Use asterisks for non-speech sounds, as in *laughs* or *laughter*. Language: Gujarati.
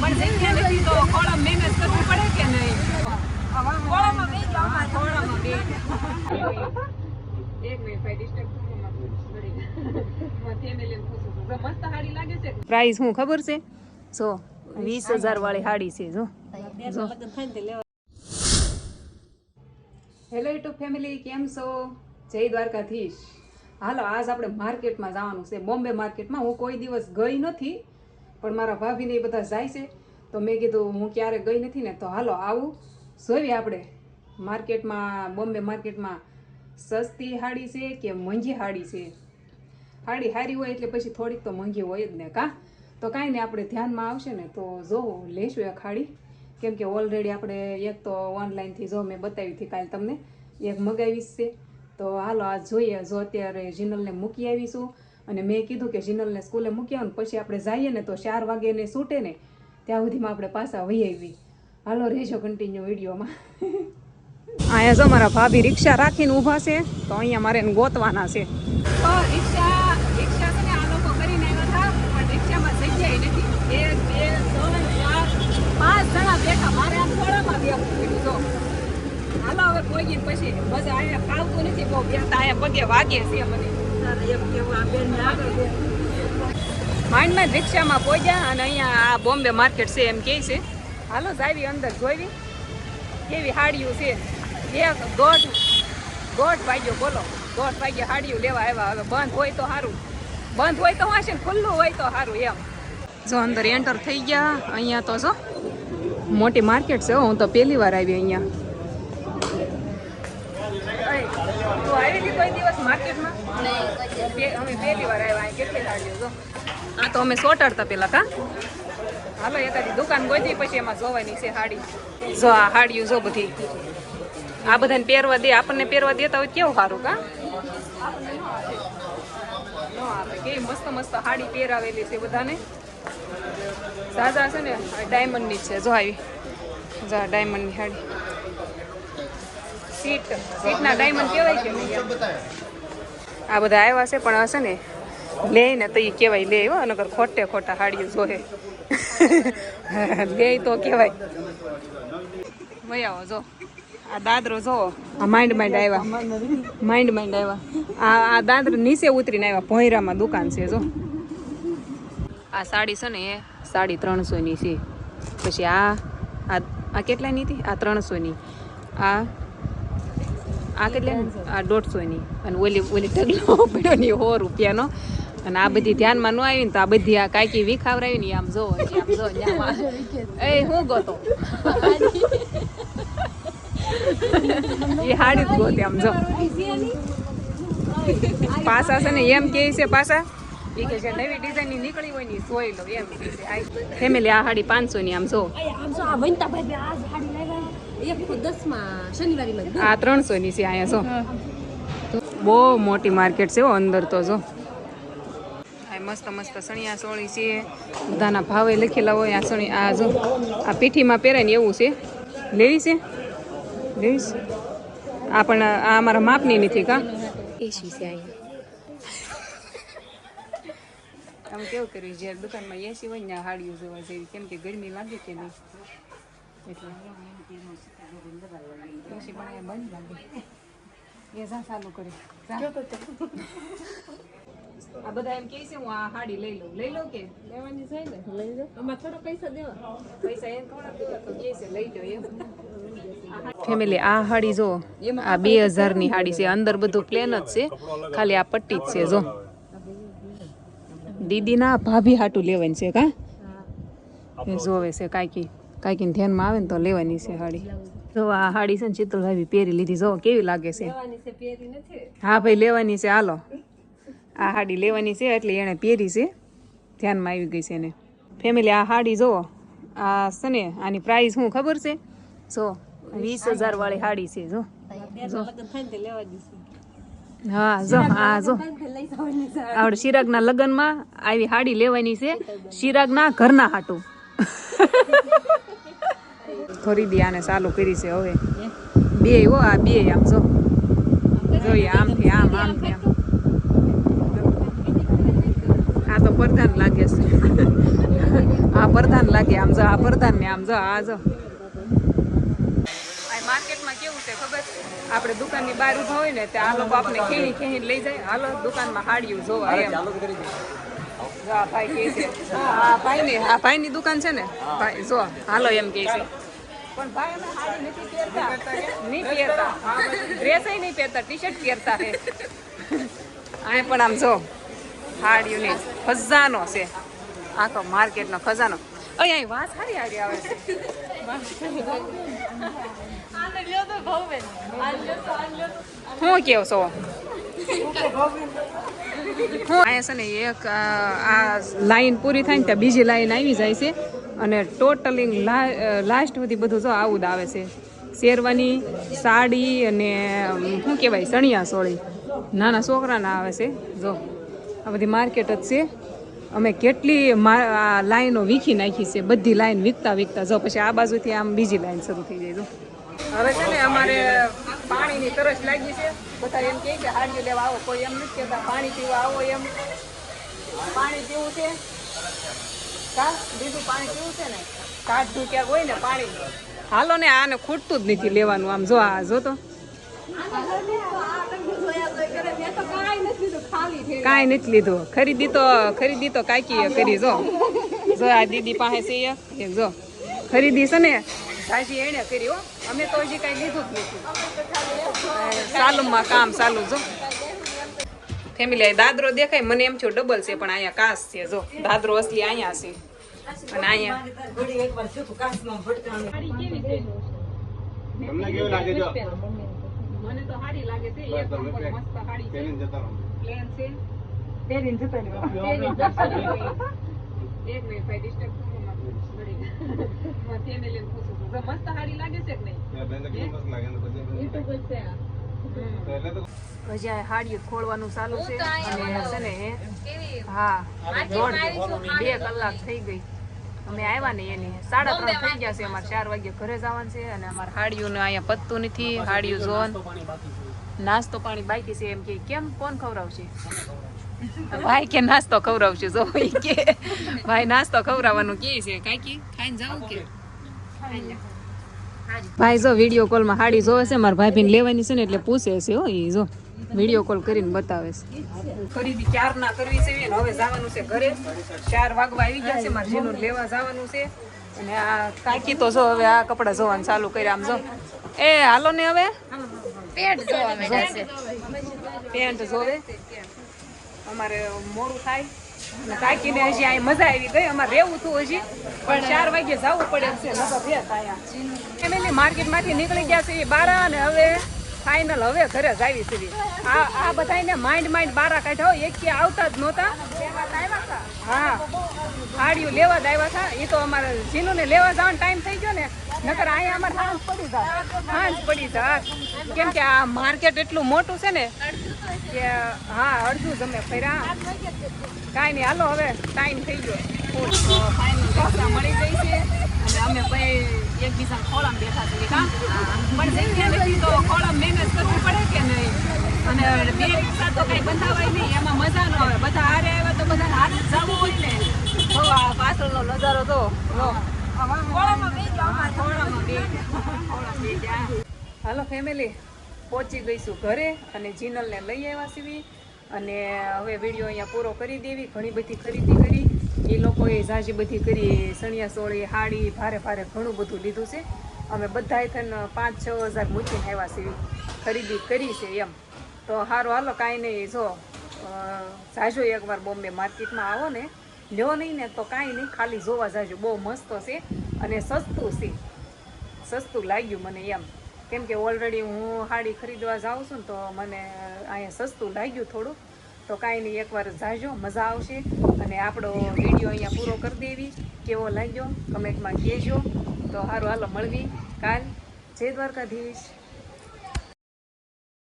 પણ જગ્યા નથી તો ખોળામાં મહેનત કરવી પડે કે નહીં. એક મિનિટ ભાઈ મસ્ત સાડી લાગે છે? પ્રાઇસ હું ખબર છે? જો વીસ હજાર વાળી સાડી છે જો. હેલો યુટ્યુબ ફેમિલી કેમ છો? જય દ્વારકાધીશ. હાલો આજ આપણે માર્કેટમાં જવાનું છે. બોમ્બે માર્કેટમાં હું કોઈ દિવસ ગઈ નથી. પણ મારા ભાભીને એ બધા જાય છે. તો મેં કીધું, હું ક્યારે ગઈ નથી ને, તો હાલો આવું. જોઈએ આપણે. માર્કેટમાં, બોમ્બે માર્કેટમાં સસ્તી હાડી છે કે મોંઘી હાડી છે? હાડી સારી હોય એટલે પછી થોડીક તો મોંઘી હોય જ ને કાં? તો કાંઈ નહીં, આપણે ધ્યાનમાં આવશે ને તો જોવું, લેશું એક હાડી. કેમ કે ઓલરેડી આપણે એક તો ઓનલાઈનથી જો મેં બતાવી હતી કાલે તમને, એક મગાવીશ છે. તો હાલો, આ જોઈએ. જો અત્યારે જિનલને મૂકી આવીશું. અને મેં કીધું કે જીનલને સ્કૂલે મૂક્યા ને પછી આપણે જઈએ ને તો ચાર વાગે ને છૂટે ને ત્યાં સુધીમાં આપણે પાછા વહી આવી હાલો, રહેજો કન્ટિન્યુ વિડીયોમાં. અહીંયા જો મારા ભાભી રિક્ષા રાખીને ઊભા છે, તો અહીંયા મારે ગોતવાના છે. રિક્ષા રિક્ષા આ લોકો કરીને આવ્યા પણ રિક્ષામાં જગ્યાએ નથી. એક, બે, ત્રણ, ચાર, પાંચ જણા બેઠા, મારે આમ થોડામાં બેસવું પડ્યું હાલો, હવે પહોંચી પછી મજા અહીંયા ફાવતું નથી, બહુ બેસતા અહીંયા પગે વાગે છે, મને. માંડમાં રિક્ષામાં પહોંચ્યા અને અહીંયા આ બોમ્બે માર્કેટ છે એમ કહે છે. હાલો જાવી અંદર જોઈવી કેવી હાડીઓ છે. એક ગોઠ ગોઠ વાગ્યો, બોલો. ગોઠ વાગ્યે હાડીઓ લેવા આવ્યા. હવે બંધ હોય તો સારું બંધ હોય તો વાંચે ખુલ્લું હોય તો સારું એમ. જો અંદર એન્ટર થઈ ગયા. અહીંયા તો જો મોટી માર્કેટ છે હું તો પહેલી વાર આવી અહીંયા. તું આવી હતી કોઈ દિવસ માર્કેટમાં? બે- અમે પહેલી વાર આવ્યા અહીં કેટલી હાડીઓ જો. આ તો અમે સોટાડતા પેલા કા? હાલો એકાદી દુકાન ગોતી પછી એમાં જોવાની છે હાડી. જો આ હાડીઓ જો બધી. આ બધાને પહેરવા દે આપણને પહેરવા દેતા હોય કેવું સારું કા. કેવી મસ્ત મસ્ત હાડી પહેરાવેલી છે બધાને. સાજા છે ને ડાયમંડની છે. જો આવી. જો ડાયમંડની હાડી. સીટ, સીટના ડાયમંડ કહેવાય કે નહીં આ બધા આવ્યા છે, પણ હશે ને, લે ને તો એ કહેવાય લે હો નગર ખોટે ખોટા હાડીઓ જોહે. લે તો કહેવાય. આવો, જો. આ દાદરો જો, આ માઇન્ડ માઇન્ડ આવ્યા. માઇન્ડ માઇન્ડ આવ્યા. આ આ દાદર નીચે ઉતરીને આવ્યા, ભોંયરામાં દુકાન છે, જો. આ સાડી છે ને એ સાડી ત્રણસોની છે. પછી આ આ કેટલાની હતી? આ ત્રણસોની. આ આ કેટલી? આ દોઢસોની. અને ઓલી ઓલી ઢગલો પડ્યો ની સો રૂપિયાનો. અને આ બધી ધ્યાનમાં ન આવી ને તો આ બધી આ કાંઈકી વિખાવરાવી ને આમ જો આમ જો એ હું ગોતો? એ હાડી જ ગોતે આમ જો. પાસા છે ને એમ કે છે પાસા? એ કે છે, નવી ડિઝાઇનની નીકળી હોય ને સોઈ લો એમ ફેમિલી આ હાડી પાંચસો ની આમ જો. આમ જો, આ વનિતાભાઈ આ સાડી આ ત્રણસો ની છે અહીંયા જો. બહુ મોટી માર્કેટ છે અંદર તો જો. મસ્ત મસ્ત સણિયા સોળી છે. બધાના ભાવે લખેલા હોય આ સણી આ જો આ પીઠીમાં પહેરાય ને એવું છે. લેવી છે? લેવી છે? આ પણ આ અમારા માપની નથી કા? એસી છે અહીંયા. આમ કેવું કર્યું? જ્યારે દુકાનમાં એસી હોય ને હાડીઓ જોવા જેવી. કેમ કે ગરમી લાગે કે નહીં? કરી આ બધા એમ એમ ફેમિલી આ હાડી જો, આ બે હજારની હાડી છે. અંદર બધું પ્લેન જ છે. ખાલી આ પટ્ટી જ છે, જો. દીદીના ભાભી હાટું લેવાની છે, કા? જોવે છે કાંઈકી કાંઈકી ધ્યાનમાં આવે ને તો લેવાની છે હાડી. જો આ સાડી છે ને ચિત્રભાઈ પહેરી લીધી જો કેવી લાગે છે? હા ભાઈ લેવાની છે હાલો. આ હાડી લેવાની છે એટલે એણે પહેરી છે. ધ્યાનમાં આવી ગઈ છે એને. ફેમિલી આ હાડી જુઓ આ છે ને આની પ્રાઇસ શું ખબર છે? જો વીસ હજાર વાળી સાડી છે જો. હા જો હા જો. આપણે શિરાગના લગ્નમાં આવી હાડી લેવાની છે. શિરાગના ઘરના હાટું. ખરીદી આને ચાલુ કરી છે હવે. બે હો આ બે આમ જો. જોઈએ આમથી આમ આમથી આમ. આ તો પ્રધાન લાગે છે. આ પ્રધાન લાગે આમ જો આ પ્રધાન ને આમ જો આ જો. માર્કેટમાં કેવું છે ખબર? આપણે દુકાનની બહાર ઊભા હોય ને તે આ લોકો આપણે ખેણી ખેણી લઈ જાય. હાલો દુકાનમાં હાડિયું જોવા એમ. આ ભાઈ કે છે. આ ભાઈની આ ભાઈની દુકાન છે ને? ભાઈ જો હાલો એમ કે છે. પણ ભાઈ અમે સાડી નથી પહેરતા. નહીં પહેરતા. ડ્રેસ નહીં પહેરતા ટી શર્ટ પહેરતા છે. અહીં પણ આમ જો યુનિટ ખજાનો છે. આખો માર્કેટનો ખજાનો. અહીં અહીં વાત સારી હારી આવે છે. હું કેવો છો? હું અહીંયા છે ને એક આ લાઈન પૂરી થાય ને ત્યાં બીજી લાઈન આવી જાય છે. અને ટોટલિંગ લાસ્ટ સુધી બધું જો આવું જ આવે છે. શેરવાની સાડી અને શું કહેવાય, સણિયા સોળી. નાના છોકરાના આવે છે, જો. આ બધી માર્કેટ જ છે. અમે કેટલી આ લાઈનો વીખી નાખી છે, બધી લાઈન વીખતા વીખતા. જો, પછી આ બાજુથી આમ બીજી લાઈન શરૂ થઈ જાય હવે છે ને અમારે પાણીની તરસ લાગી છે. બધા એમ કહે કે હાડીઓ લેવા આવો. કોઈ એમ નથી કહેતા, પાણી પીવા આવો એમ. પાણી પીવું છે. કા? બીજું પાણી પીવું છે ને? કાઢું ક્યાંક હોય ને પાણી. હાલો ને, આને ખૂટતું જ નથી લેવાનું આમ. જો આ, જો તો. કાંઈ નથી લીધું. ખરીદી તો ખરીદી તો કાકી કરી, જો. જો આ દીદી પાસે છે એક જો. ખરીદી છે ને સાજી એને કરી, હો. અમે તો હજી કાંઈ લીધું જ નથી. ચાલુમાં કામ ચાલુ જો. ફેમિલી દાદરો દેખાય મને એમ થયું ડબલ છે પણ અહીંયા કાસ છે જો. દાદરો અસલી અહીંયા છે. અને અહીંયા તમને કેવું લાગે જો? મને તો સારી લાગે છે એક નંબર મસ્ત સારી છે. પેલીને જતા રહો. પ્લેન છે. એક ડિસ્ટર્બ ફેમિલી *laughs* પૂછું છું. મસ્ત સાડી લાગે છે કે નહીં? ત્યાં બેન તો કેવું મસ્ત લાગે ને પછી તો એટલે તો હજી આ હાડિયું ખોલવાનું ચાલુ છે. અને છે ને હા દોઢ બે કલાક થઈ ગઈ. અમે આવ્યા ને એની. સાડા ત્રણ થઈ ગયા છે. અમારે ચાર વાગે ઘરે જવાનું છે અને અમારે હાડિયું ને અહીંયા પત્તું નથી હાડિયું જોન. નાસ્તો પાણી બાકી છે. એમ કે કેમ? કોણ ખવડાવશે? ભાઈ કે નાસ્તો ખવડાવશે. જો ઈ કે ભાઈ નાસ્તો ખવડાવવાનું કે છે? કાકી ખાઈને જાવું કે? ભાઈ જો વીડિયો કોલમાં હાડી જોવે છે મારા ભાભીને લેવાની છે ને એટલે પૂછે છે હો ઈ જો વીડિયો કોલ કરીને બતાવે છે. ખરીદી ચાર ના કરવી છે ને હવે જવાનું છે ઘરે. ચાર વાગવા આવી ગયા છે મારે જેનું લેવા જવાનું છે. અને આ કાકી તો જો હવે આ કપડા જોવાનું ચાલુ કર્યા આમ જો. એ હાલો ને હવે. પેન્ટ જોવા પેન્ટ જોવે. અમારે મોડું થાય. કાકીને હજી અહીં મજા આવી ગઈ. અમારે રહેવું હતું હજી, પણ ચાર વાગે જવું પડે છે. અહીંયા. ફેમિલી માર્કેટમાંથી નીકળી ગયા છે એ બારા અને હવે ફાઇનલ હવે ઘરે જ આવી છે આ આ બધાને માઇન્ડ માઇન્ડ બારા કાઢ્યા હોય. એક આવતા જ નહોતા. હા. આડિયું લેવા જ આવ્યા હતા. એ તો અમારે જીનુને લેવા જવાનો ટાઈમ થઈ ગયો ને. નકર અહીંયા અમારે હાંસ પડી જાય હાંસ પડી જાય કેમ કે આ માર્કેટ એટલું મોટું છે ને કે હા અડધું જ અમે ફર્યા. કાંઈ નહીં હાલો હવે ટાઈમ થઈ ગયો. ફાઇનલ મળી ગઈ છે. અને અમે ભાઈ એકબીજા ખોળામાં બેઠા છીએ કાં પણ જગ્યા નથી તો ખોળામાં મેનેજ કરવું પડે કે નહીં? અને બે રિક્ષા તો કઈ બંધાવાય નહીં એમાં મજા ન આવે. બધા હારે આવ્યા તો બધા હારે જ જવું હોય ને. તો આ પાછળનો નજારો તો ખોળામાં હાલો ફેમિલી પહોંચી ગઈશું ઘરે અને જીનલને લઈ આવ્યા સીવી અને હવે વીડિયો અહીંયા પૂરો કરી દેવી, ઘણી બધી ખરીદી કરી. એ લોકોએ ઝાઝી બધી કરી, સણિયા સોળી, હાડી, ભારે ભારે ઘણું બધું લીધું છે. અમે બધાએ થઈને પાંચ છ હજાર મૂકીને આવ્યા સીવી ખરીદી કરી છે એમ. તો સારું હાલો કાંઈ નહીં, જો જાજો એકવાર બોમ્બે માર્કેટમાં આવો ને. લ્યો નહીં ને તો કાંઈ નહીં, ખાલી જોવા જાજો. બહુ મસ્ત છે. અને સસ્તું છે. સસ્તું લાગ્યું મને એમ. કેમ કે ઓલરેડી હું સાડી ખરીદવા જાઉં છું તો મને અહીંયા સસ્તું લાગ્યું થોડું. તો કાંઈ નહીં, એકવાર જાજો, મજા આવશે. અને આપણો વીડિયો અહીંયા પૂરો કરી દેવી. કેવો લાગ્યો? કમેન્ટમાં કહેજો. તો સારું, હાલો, મળવી. કાલ. જય દ્વારકાધીશ.